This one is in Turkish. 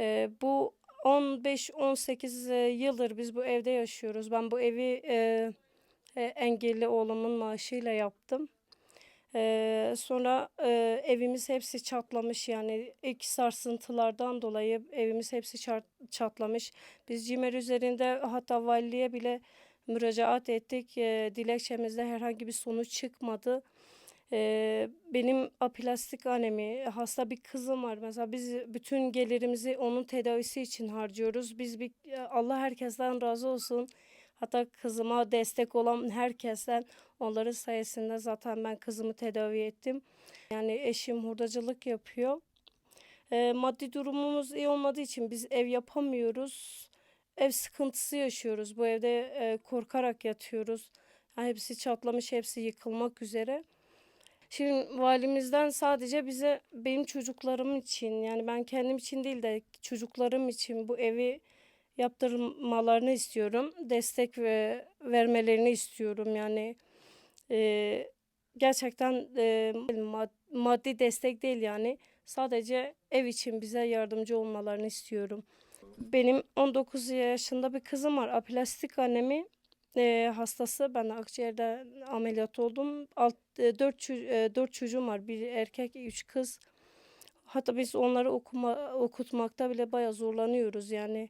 Ee, bu 15-18 e, yıldır biz bu evde yaşıyoruz. Ben bu evi e, e, engelli oğlumun maaşıyla yaptım. Ee, sonra e, evimiz hepsi çatlamış yani ilk sarsıntılardan dolayı evimiz hepsi çat- çatlamış. Biz CİMER üzerinde hatta valiliğe bile müracaat ettik. Ee, dilekçemizde herhangi bir sonuç çıkmadı. Ee, benim aplastik anemi hasta bir kızım var. Mesela biz bütün gelirimizi onun tedavisi için harcıyoruz. Biz bir Allah herkesten razı olsun. Hatta kızıma destek olan herkesten onların sayesinde zaten ben kızımı tedavi ettim. Yani eşim hurdacılık yapıyor. Ee, maddi durumumuz iyi olmadığı için biz ev yapamıyoruz. Ev sıkıntısı yaşıyoruz. Bu evde e, korkarak yatıyoruz. Yani hepsi çatlamış, hepsi yıkılmak üzere. Şimdi valimizden sadece bize benim çocuklarım için yani ben kendim için değil de çocuklarım için bu evi yaptırmalarını istiyorum. Destek ve vermelerini istiyorum yani. e, gerçekten e, mad- maddi destek değil yani. Sadece ev için bize yardımcı olmalarını istiyorum. Benim 19 yaşında bir kızım var. Aplastik annemi e, hastası. Ben de akciğerde ameliyat oldum. Alt, e, dört, e, dört çocuğum var. Bir erkek, üç kız. Hatta biz onları okuma, okutmakta bile bayağı zorlanıyoruz yani.